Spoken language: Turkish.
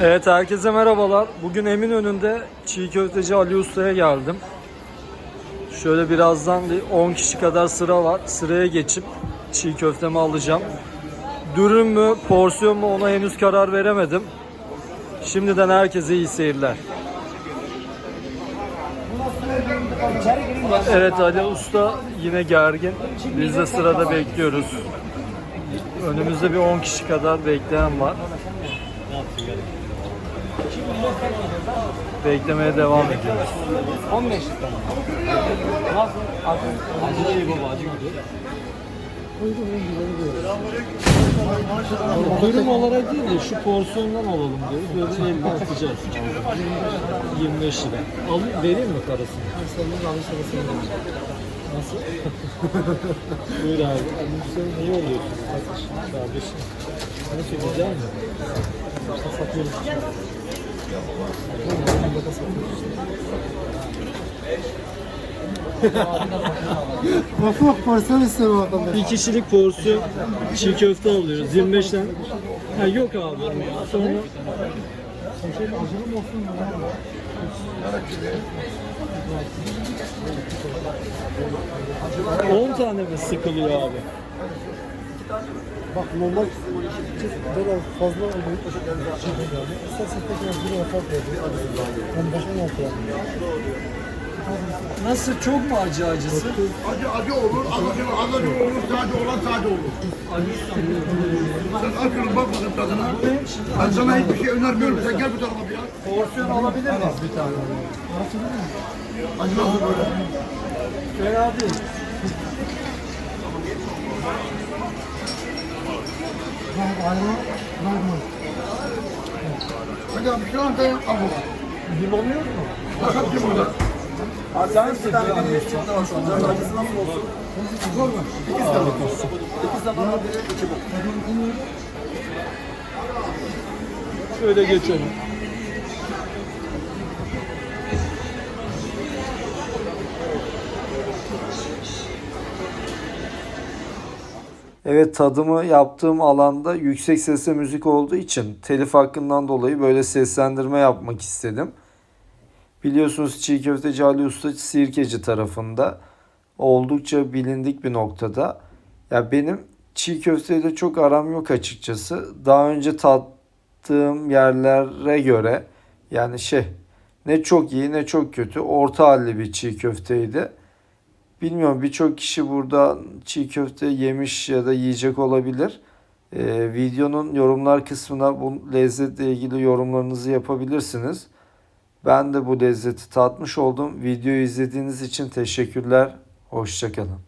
Evet herkese merhabalar. Bugün Eminönü'nde çiğ köfteci Ali Usta'ya geldim. Şöyle birazdan bir 10 kişi kadar sıra var. Sıraya geçip çiğ köftemi alacağım. Dürüm mü, porsiyon mu ona henüz karar veremedim. Şimdiden herkese iyi seyirler. Evet Ali Usta yine gergin. Biz de sırada bekliyoruz. Önümüzde bir 10 kişi kadar bekleyen var. Beklemeye devam ediyoruz. 15 lira. Nasıl? Acı iyi baba acı gibi. Dürüm olarak değil de şu porsiyondan alalım diyoruz. Böyle elden atacağız. 25 lira. Al, vereyim mi parasını? Nasıl? Buyur abi. Niye oluyorsun? Kardeşim. Nasıl güzel mi? Satıyoruz. Ufak porsiyon istiyorum vatandaş. Bir kişilik porsiyon çiğ köfte alıyoruz. 25'ten. Ha yok abi. Sonra On tane mi sıkılıyor abi? Bak normal biraz fazla oluyor. İstersen tekrar bir vefat verdi. 15 16 yani. Nasıl çok mu acı acısı? Acı acı olur, acı acı olur, sade olan sade olur. Sen acını bak bakayım tadına. Ben sana hiçbir şey önermiyorum. Sen gel bu tarafa bir ya. Porsiyon alabilir miyiz bir tane? Acı nasıl böyle? Fena değil. Abi şu anda al bunu. Limon yok mu? Kim burada? Sen sıcak Şöyle geçelim. Evet tadımı yaptığım alanda yüksek sesle müzik olduğu için telif hakkından dolayı böyle seslendirme yapmak istedim. Biliyorsunuz çiğ köfteci Ali Usta Sirkeci tarafında oldukça bilindik bir noktada. Ya benim çiğ köfteyle çok aram yok açıkçası. Daha önce tattığım yerlere göre yani şey ne çok iyi ne çok kötü orta halli bir çiğ köfteydi. Bilmiyorum birçok kişi burada çiğ köfte yemiş ya da yiyecek olabilir. Ee, videonun yorumlar kısmına bu lezzetle ilgili yorumlarınızı yapabilirsiniz. Ben de bu lezzeti tatmış oldum. Videoyu izlediğiniz için teşekkürler. Hoşçakalın.